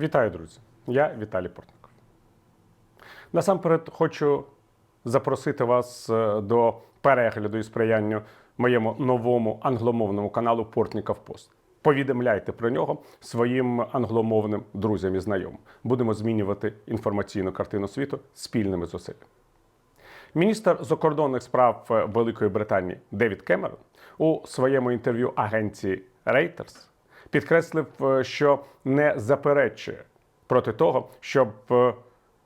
Вітаю, друзі! Я Віталій Портников. Насамперед хочу запросити вас е, до перегляду і сприяння моєму новому англомовному каналу Портніков Пост. Повідомляйте про нього своїм англомовним друзям і знайомим. Будемо змінювати інформаційну картину світу спільними зусиллями. Міністр закордонних справ е, Великої Британії Девід Кемерон у своєму інтерв'ю агенції Reuters підкреслив, е, що не заперечує проти того, щоб е,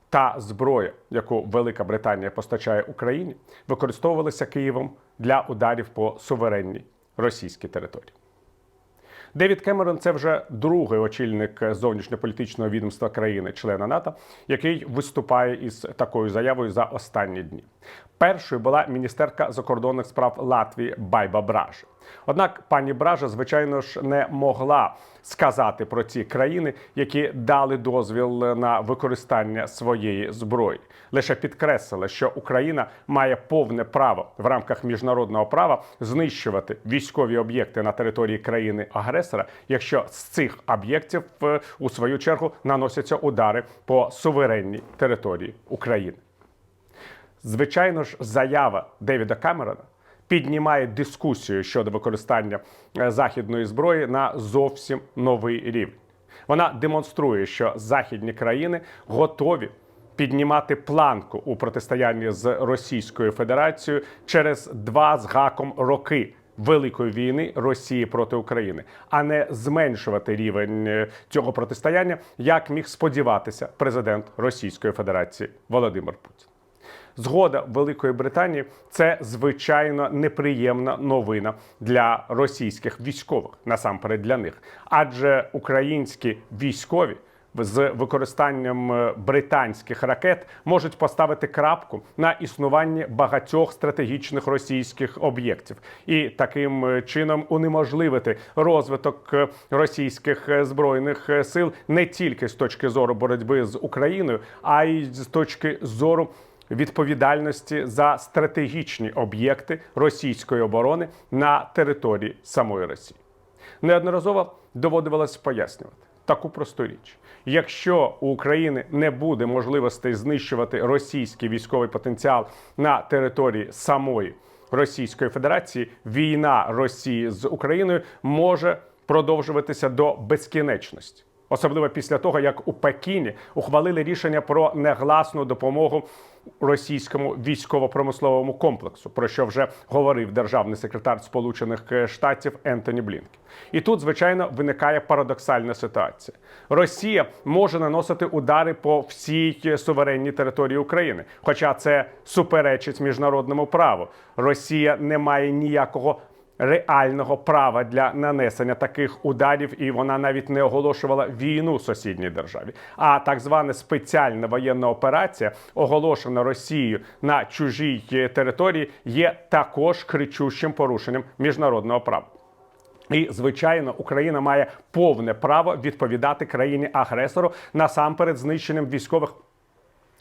та зброя, яку Велика Британія постачає Україні, використовувалася Києвом для ударів по суверенній російській території. Девід Кемерон це вже другий очільник зовнішньополітичного відомства країни-члена НАТО, який виступає із такою заявою за останні дні. Першою була міністерка закордонних справ Латвії Байба Бража. Однак пані Бража, звичайно ж, не могла сказати про ці країни, які дали дозвіл на використання своєї зброї. Лише підкреслила, що Україна має повне право в рамках міжнародного права знищувати військові об'єкти на території країни-агресора, якщо з цих об'єктів е, у свою чергу наносяться удари по суверенній території України. Звичайно ж, заява Девіда Камерона піднімає дискусію щодо використання е, західної зброї на зовсім новий рівень. Вона демонструє, що західні країни готові піднімати планку у протистоянні з Російською Федерацією через два з гаком роки. Великої війни Росії проти України, а не зменшувати рівень е, цього протистояння, як міг сподіватися президент Російської Федерації Володимир Путін. Згода Великої Британії це звичайно неприємна новина для російських військових, насамперед для них, адже українські військові. З використанням е, британських ракет можуть поставити крапку на існуванні багатьох стратегічних російських об'єктів і таким е, чином унеможливити розвиток е, російських збройних сил не тільки з точки зору боротьби з Україною, а й з точки зору відповідальності за стратегічні об'єкти російської оборони на території самої Росії. Неодноразово доводилось пояснювати таку просту річ: якщо у України не буде можливостей знищувати російський військовий потенціал на території самої Російської Федерації, війна Росії з Україною може продовжуватися до безкінечності. Особливо після того, як у Пекіні ухвалили рішення про негласну допомогу російському військово-промисловому комплексу, про що вже говорив державний секретар Сполучених Штатів Ентоні Блінкен. І тут, звичайно, виникає парадоксальна ситуація. Росія може наносити удари по всій суверенній території України, хоча це суперечить міжнародному праву. Росія не має ніякого реального права для нанесення таких ударів, і вона навіть не оголошувала війну сусідній державі. А так звана спеціальна воєнна операція, оголошена Росією на чужій е, території, є також кричущим порушенням міжнародного права. І звичайно, Україна має повне право відповідати країні агресору насамперед знищенням військових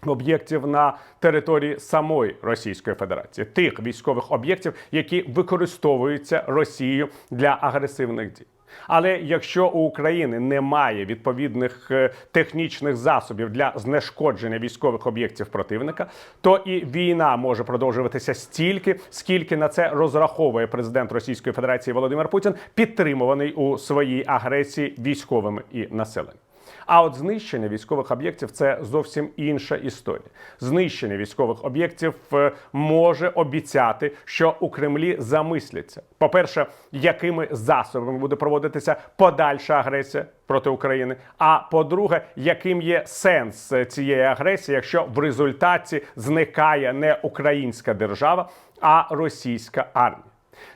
об'єктів на території самої Російської Федерації, тих військових об'єктів, які використовуються Росією для агресивних дій. Але якщо у України немає відповідних е, технічних засобів для знешкодження військових об'єктів противника, то і війна може продовжуватися стільки, скільки на це розраховує президент Російської Федерації Володимир Путін, підтримуваний у своїй агресії військовими і населенням. А от знищення військових об'єктів це зовсім інша історія. Знищення військових об'єктів е, може обіцяти, що у Кремлі замисляться. По-перше, якими засобами буде проводитися подальша агресія проти України. А по-друге, яким є сенс е, цієї агресії, якщо в результаті зникає не українська держава, а російська армія.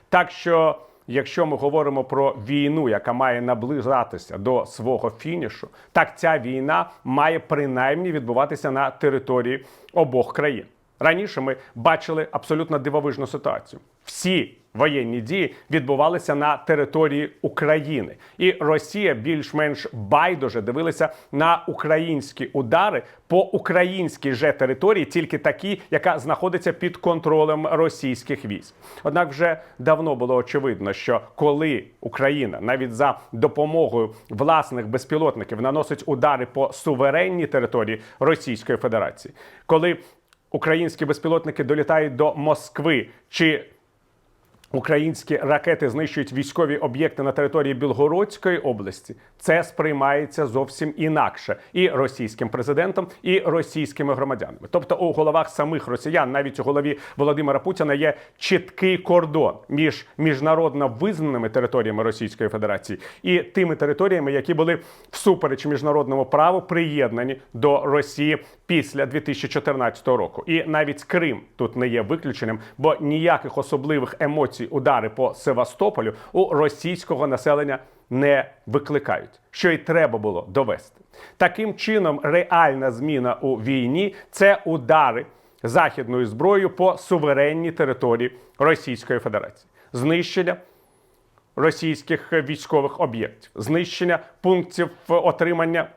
Так що. Якщо ми говоримо про війну, яка має наближатися до свого фінішу, так ця війна має принаймні відбуватися на території обох країн. Раніше ми бачили абсолютно дивовижну ситуацію. Всі воєнні дії відбувалися на території України, і Росія більш-менш байдуже дивилася на українські удари по українській же території, тільки такі, яка знаходиться під контролем російських військ. Однак вже давно було очевидно, що коли Україна навіть за допомогою власних безпілотників наносить удари по суверенній території Російської Федерації, коли українські безпілотники долітають до Москви. Чи Українські ракети знищують військові об'єкти на території Білгородської області. Це сприймається зовсім інакше і російським президентом, і російськими громадянами. Тобто, у головах самих росіян, навіть у голові Володимира Путіна, є чіткий кордон між міжнародно визнаними територіями Російської Федерації і тими територіями, які були всупереч міжнародному праву приєднані до Росії після 2014 року. І навіть Крим тут не є виключенням, бо ніяких особливих емоцій удари по Севастополю у російського населення не викликають, що й треба було довести. Таким чином, реальна зміна у війні це удари західною зброєю по суверенній території Російської Федерації, знищення російських військових об'єктів, знищення пунктів отримання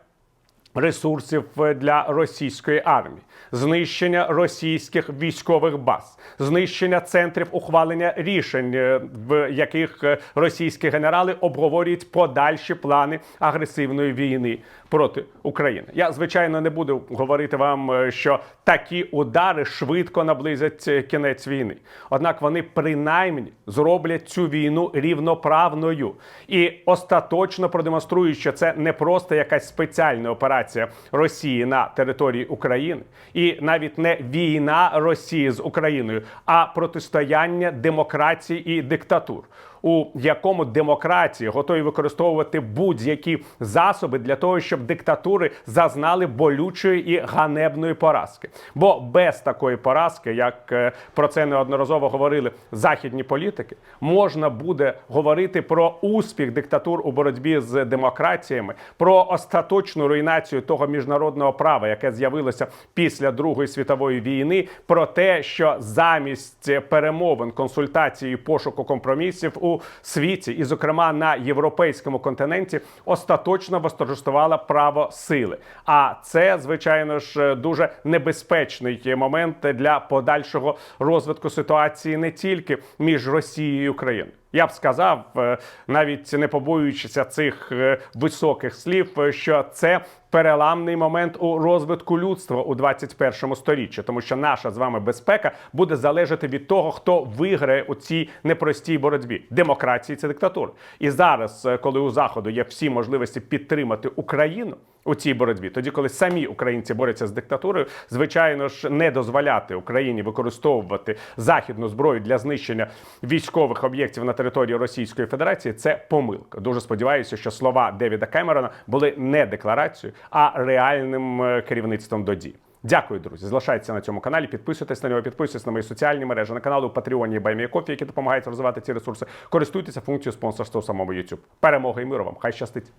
ресурсів для російської армії, знищення російських військових баз, знищення центрів ухвалення рішень, е, в яких е, російські генерали обговорюють подальші плани агресивної війни проти України. Я звичайно не буду говорити вам, е, що такі удари швидко наблизять е, кінець війни. Однак вони принаймні зроблять цю війну рівноправною і остаточно продемонструють, що це не просто якась спеціальна операція Росії на території України, і навіть не війна Росії з Україною, а протистояння демократії і диктатур. У якому демократії готові використовувати будь-які засоби для того, щоб диктатури зазнали болючої і ганебної поразки. Бо без такої поразки, як е, про це неодноразово говорили західні політики, можна буде говорити про успіх диктатур у боротьбі з демократіями, про остаточну руйнацію того міжнародного права, яке з'явилося після Другої світової війни, про те, що замість перемовин, консультацій і пошуку компромісів у світі, і, зокрема, на європейському континенті, остаточно восторжествувала право сили. А це, звичайно ж, дуже небезпечний момент для подальшого розвитку ситуації не тільки між Росією і Україною. Я б сказав, е, навіть не побоюючися цих е, високих слів, е, що це переламний момент у розвитку людства у 21 сторіччі, тому що наша з вами безпека буде залежати від того, хто виграє у цій непростій боротьбі демократії це диктатура. І зараз, коли у заходу є всі можливості підтримати Україну. У цій боротьбі, тоді, коли самі українці борються з диктатурою, звичайно ж, не дозволяти Україні використовувати західну зброю для знищення військових об'єктів на території Російської Федерації, це помилка. Дуже сподіваюся, що слова Девіда Кемерона були не декларацією, а реальним е, керівництвом до дій. Дякую, друзі. Залишайтеся на цьому каналі. Підписуйтесь на нього, підписуйтесь на мої соціальні мережі, на канал у Патреоні Баймієкофі, які допомагають розвивати ці ресурси. Користуйтеся функцією спонсорства у самому YouTube. Перемоги і миру вам! Хай щастить!